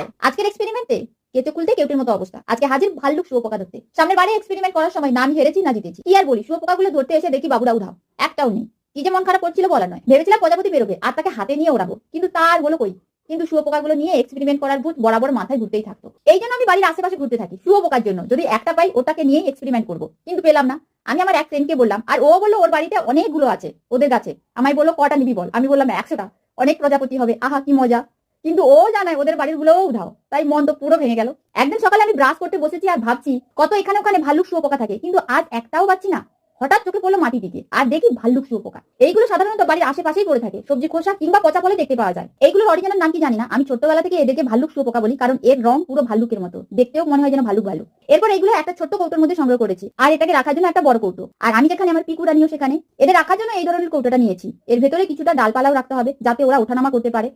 High আজকের এক্সপেরিমেন্টে কেঁচো খুলতে কেউটের মতো অবস্থা। আজকে হাজির ভাল্লুক শুয়োপোকা ধরতে। সামনের বারে এক্সপেরিমেন্ট করার সময় না আমি হেরেছি না জিতেছি। কি আর বলি শুয়োপোকাগুলো ধরতে এসে দেখি বাবুরা উধাও। একটাও নেই। কি যে মন খারাপ করছিল বলা নয়। ভেবেছিলাম প্রজাপতি বেরোবে আর তাকে হাতে নিয়ে ওড়াবো। কিন্তু তার হলো কই? কিন্তু শুয়োপোকাগুলো নিয়ে এক্সপেরিমেন্ট করার ভূত বরাবর মাথায় ঘুরতেই থাকতো। এই জন্য আমি বাড়ির আশেপাশে ঘুরতে থাকি শুয়োপোকার জন্য। যদি একটা পাই ওটাকে নিয়েই এক্সপেরিমেন্ট করব। কিন্তু পেলাম না। আমি আমার এক ফ্রেন্ডকে বললাম, আর ও বলল ওর বাড়িতে অনেকগুলো আছে, ওদের গাছে। আমায় বলল, কটা নিবি বল আমি বললাম, একশোটা অনেক প্রজাপতি হবে। আহা, কি মজা। কিন্তু ও জানায় ওদের বাড়ির গুলোও উধাও। তাই মন তো পুরো ভেঙে গেল। একদিন সকালে আমি ব্রাশ করতে বসেছি আর ভাবছি, কত এখানে ওখানে ভাল্লুক শুয়োপোকা থাকে, কিন্তু আজ একটাও পাচ্ছি না। হঠাৎ চোখে পড়ল মাটি দিকে, আর দেখি ভাল্লুক শুয়োপোকা। এইগুলো সাধারণত বাড়ির আশেপাশেই পড়ে থাকে, সবজি খোসা কিংবা পচা ফলে দেখতে পাওয়া যায়। এইগুলোর অরিজিনাল নাম কি জানি না, আমি ছোট্টবেলা থেকে এদেরকে ভাল্লুক শুয়োপোকা বলি, কারণ এর রং পুরো ভাল্লুকের মতো। দেখতেও মনে হয় যেন ভাল্লুক ভাল্লুক। এরপর এগুলো একটা ছোট্ট কৌটোর মধ্যে সংগ্রহ করেছি, আর এটাকে রাখার জন্য একটা বড় কৌটো। আর আমি যেখানে আমার পিকু রানিও সেখানে, এদের রাখার জন্য এই ধরনের কৌটোটা নিয়েছি। এর ভেতরে কিছুটা ডালপালাও রাখতে হবে, যাতে ওরা ওঠানামা করতে পারে।